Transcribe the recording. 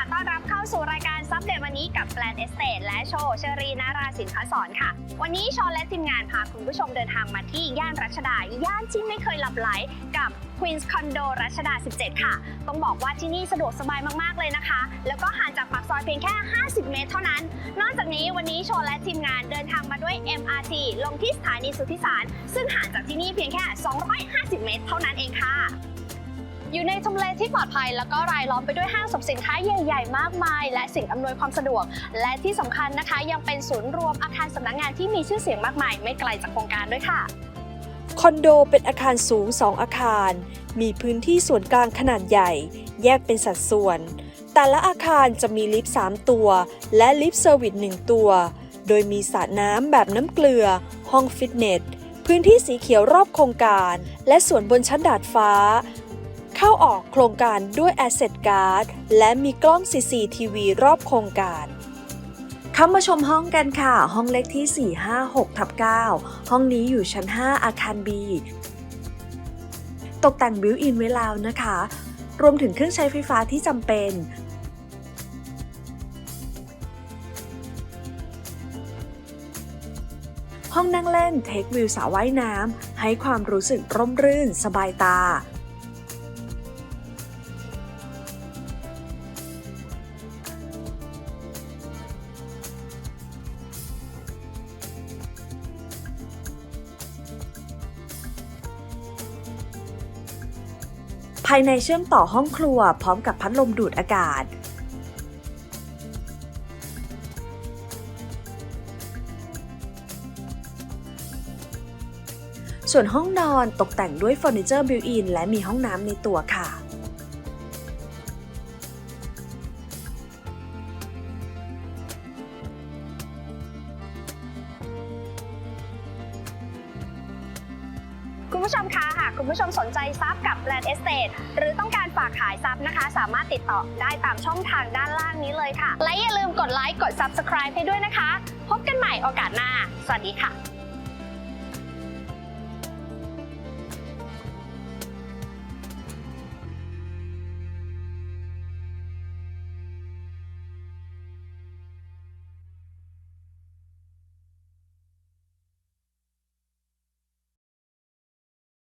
ะ ต้อนรับเข้าสู่รายการซับเดตวันนี้กับแปลนเอสเตทและโชว์เชอรีนาราสินคสอค่ะ วันนี้โชว์และทีมงานพาคุณผู้ชมเดินทางมาที่ย่านรัชดา ย่านที่ไม่เคยหลับไหลกับ Queen's Condo รัชดา 17 ค่ะ ต้องบอกว่าที่นี่สะดวกสบายมาก ๆ เลยนะคะ แล้วก็ห่างจากปากซอยเพียงแค่ 50 เมตรเท่านั้น นอกจากนี้วันนี้โชว์และทีมงานเดินทางมาด้วย MRT ลงที่สถานีสุทธิสาร ซึ่งห่างจากที่นี่เพียงแค่ 250 เมตร เท่านั้นเองค่ะ อยู่ในทำเลที่ปลอดภัย แล้วก็รายล้อมไปด้วยห้างสรรพสินค้าใหญ่ ๆ มากมาย และสิ่งอำนวยความสะดวก และที่สำคัญนะคะ ยังเป็นศูนย์รวมอาคารสำนักงานที่มีชื่อเสียงมากมาย ไม่ไกลจากโครงการด้วยค่ะคอนโดเป็นอาคารสูง 2 อาคาร มีพื้นที่ส่วนกลางขนาดใหญ่ แยกเป็นสัดส่วน แต่ละอาคารจะมีลิฟต์ 3 ตัว และลิฟต์เซอร์วิส 1 ตัว โดยมีสระน้ำแบบน้ำเกลือ ห้องฟิตเนส พื้นที่สีเขียวรอบโครงการ และส่วนบนชั้นดาดฟ้า เข้าออกโครงการด้วย Asset Guard และมีกล้อง CCTV รอบโครงการเข้ามาชมห้องกันค่ะ ห้องเล็กที่ 456ทับ9ห้องนี้อยู่ชั้น 5 อาคาร B ตกแต่งบิวอินไว้แล้วนะคะ รวมถึงเครื่องใช้ไฟฟ้าที่จำเป็นห้องนั่งเล่นเทควิวสระว่ายน้ำให้ความรู้สึกร่มรื่น สบายตา ภายในเชื่อมต่อห้องครัวพร้อมกับพัดลมดูดอากาศ ส่วนห้องนอนตกแต่งด้วยเฟอร์นิเจอร์บิวอินและมีห้องน้ำในตัวค่ะ คุณผู้ชมคะหากคุณผู้ชมสนใจทรัพย์กับแบรนด์เอสเตทหรือต้องการฝากขายทรัพย์นะคะ สามารถติดต่อได้ตามช่องทางด้านล่างนี้เลยค่ะ และอย่าลืมกดไลค์กด Subscribe ให้ด้วยนะคะ พบกันใหม่โอกาสหน้า สวัสดีค่ะ